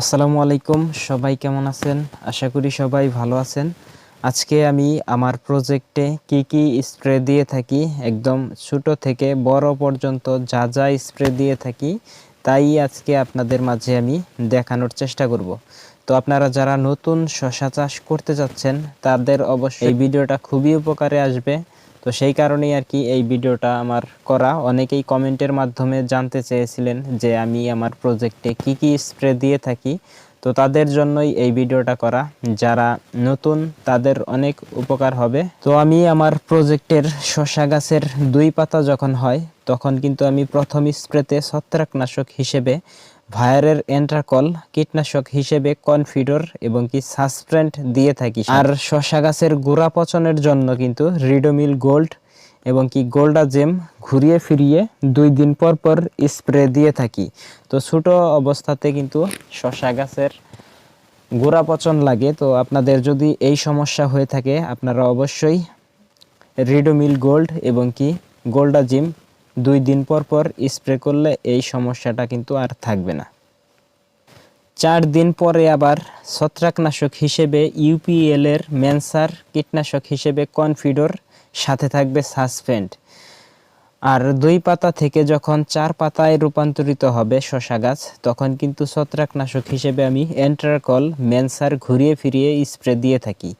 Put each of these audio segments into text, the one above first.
আসসালামু আলাইকুম সবাই কেমন আছেন? আশা করি সবাই ভালো আছেন। আজকে আমি আমার প্রজেক্টে কি কি স্প্রে দিয়ে থাকি একদম ছোট থেকে বড় পর্যন্ত যা যা স্প্রে দিয়ে থাকি তাই আজকে আপনাদের মাঝে আমি দেখানোর চেষ্টা করব। তো আপনারা যারা নতুন শশা চাষ করতে যাচ্ছেন তাদের অবশ্যই এই ভিডিওটা খুবই উপকারে আসবে। তো সেই কারণেই আর কি এই ভিডিওটা আমার করা। অনেকেই কমেন্টের মাধ্যমে জানতে চেয়েছিলেন যে আমি আমার প্রজেক্টে কি কি স্প্রে দিয়ে থাকি। তো তাদের জন্যই এই ভিডিওটা করা। যারা নতুন, তাদের অনেক উপকার হবে। তো আমি আমার প্রজেক্টের শশা গাছের দুই পাতা যখন হয়, তখন কিন্তু আমি প্রথম স্প্রেতে ছত্রাকনাশক হিসেবে ভায়ারের এন্ট্রাকল কীটনাশক হিসেবে কনফিডর এবং কি সাসপ্রেন্ট দিয়ে থাকি আর শশা গাছের গোড়া পচনের জন্য কিন্তু রিডোমিল গোল্ড এবং কি গোল্ডা জেম ঘুরিয়ে ফিরিয়ে দুই দিন পর পর স্প্রে দিয়ে থাকি। তো ছোট অবস্থাতে কিন্তু শশা গাছের গোড়া পচন লাগে। তো আপনাদের যদি এই সমস্যা হয়ে থাকে, আপনারা অবশ্যই রিডোমিল গোল্ড এবং কি গোল্ডা জিম দুই দিন পর পর স্প্রে করলে এই সমস্যাটা কিন্তু আর থাকবে না। চার দিন পরে আবার ছত্রাকনাশক হিসেবে ইউপিএল এর ম্যানসার কীটনাশক হিসেবে কনফিডর, সাথে থাকবে সাসপেন্ড। আর দুই পাতা থেকে যখন চার পাতায় রূপান্তরিত হবে শশা গাছ, তখন কিন্তু ছত্রাকনাশক হিসেবে আমি এন্ট্রাকল ম্যানসার ঘুরিয়ে ফিরিয়ে স্প্রে দিয়ে থাকি।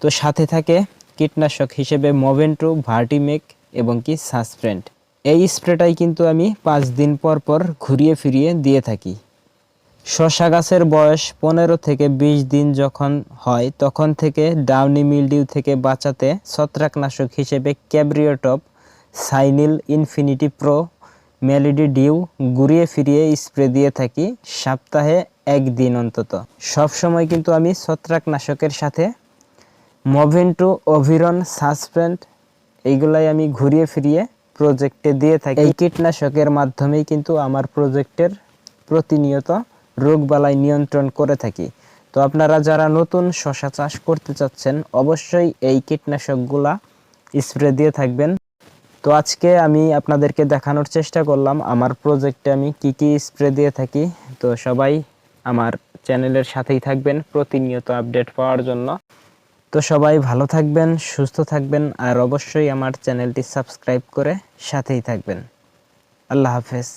তো সাথে থাকে কীটনাশক হিসেবে মোভেন্ট্রো ভার্টিমেক এবং কি সাসপেন্ড। এই স্প্রেটাই কিন্তু আমি পাঁচ দিন পর পর ঘুরিয়ে ফিরিয়ে দিয়ে থাকি। শশা গাছের বয়স পনেরো থেকে বিশ দিন যখন হয়, তখন থেকে ডাউনি মিলডিউ থেকে বাঁচাতে ছত্রাকনাশক হিসেবে ক্যাব্রিওটপ, সাইনিল ইনফিনিটি প্রো মেলিডি ডিউ ঘুরিয়ে ফিরিয়ে স্প্রে দিয়ে থাকি সপ্তাহে একদিন অন্তত। সব সময় কিন্তু আমি ছত্রাকনাশকের সাথে মোভেন্টু অভিরন সাসপেন্ড, এইগুলাই আমি ঘুরিয়ে ফিরিয়ে প্রজেক্টে দিয়ে থাকি। এই কীটনাশকের মাধ্যমেই কিন্তু আমার প্রজেক্টের প্রতিনিয়ত রোগবালাই নিয়ন্ত্রণ করে থাকি। তো আপনারা যারা নতুন শশা চাষ করতে চাচ্ছেন, অবশ্যই এই কীটনাশকগুলা স্প্রে দিয়ে থাকবেন। তো আজকে আমি আপনাদেরকে দেখানোর চেষ্টা করলাম, আমার প্রজেক্টে আমি কি কি স্প্রে দিয়ে থাকি। তো সবাই আমার চ্যানেলের সাথেই থাকবেন, প্রতিনিয়ত আপডেট পাওয়ার জন্য। তো সবাই ভালো থাকবেন, সুস্থ থাকবেন, আর অবশ্যই আমার চ্যানেলটি সাবস্ক্রাইব করে সাথেই থাকবেন। আল্লাহ হাফেজ।